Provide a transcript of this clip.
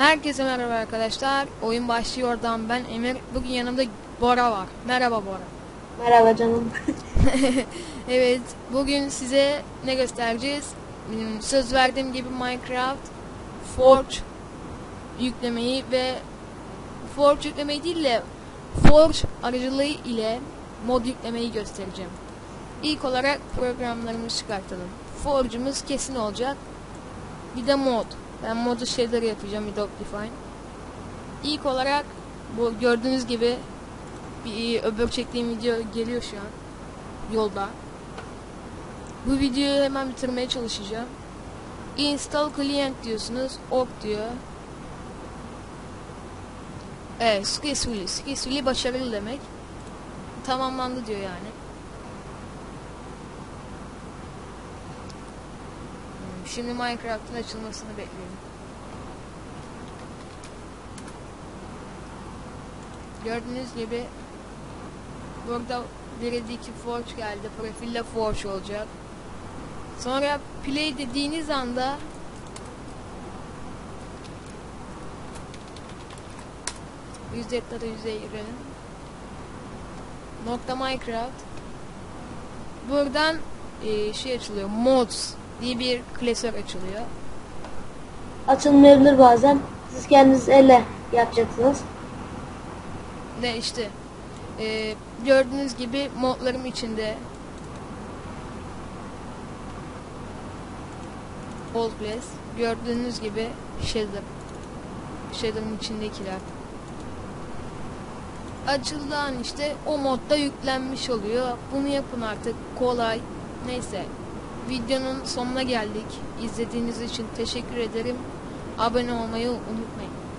Herkese merhaba arkadaşlar. Oyun başlıyor oradan ben Emir. Bugün yanımda Bora var. Merhaba Bora. Merhaba canım. Evet, bugün size ne göstereceğiz? Hmm, Söz verdiğim gibi Minecraft Forge yüklemeyi ve Forge yüklemeyi değil de Forge aracılığı ile mod yüklemeyi göstereceğim. İlk olarak programlarımızı çıkartalım. Forge'umuz kesin olacak. Bir de mod. Ben modu şeyleri yapacağım bir Optifine. İlk olarak bu gördüğünüz gibi bir öbür çektiğim video geliyor şu an yolda. Bu videoyu hemen bitirmeye çalışacağım. Install client diyorsunuz. Ok diyor. Evet, successfully. Successfully başarılı demek. Tamamlandı diyor yani. Şimdi Minecraft'ın açılmasını bekliyorum. Gördüğünüz gibi burada biredeki Forge geldi. Profilde Forge olacak. Sonra play dediğiniz anda yüzdeklere yüzeye girelim. Nokta Minecraft. Buradan e, şey açılıyor. Mods diye bir klasör açılıyor. Açılmayabilir bazen. Siz kendiniz elle yapacaksınız. Ve işte e, gördüğünüz gibi modlarım içinde Old Place gördüğünüz gibi Shader Shader'ın içindekiler açıldığı an işte o modda yüklenmiş oluyor bunu yapın artık kolay neyse videonun sonuna geldik. İzlediğiniz için teşekkür ederim. Abone olmayı unutmayın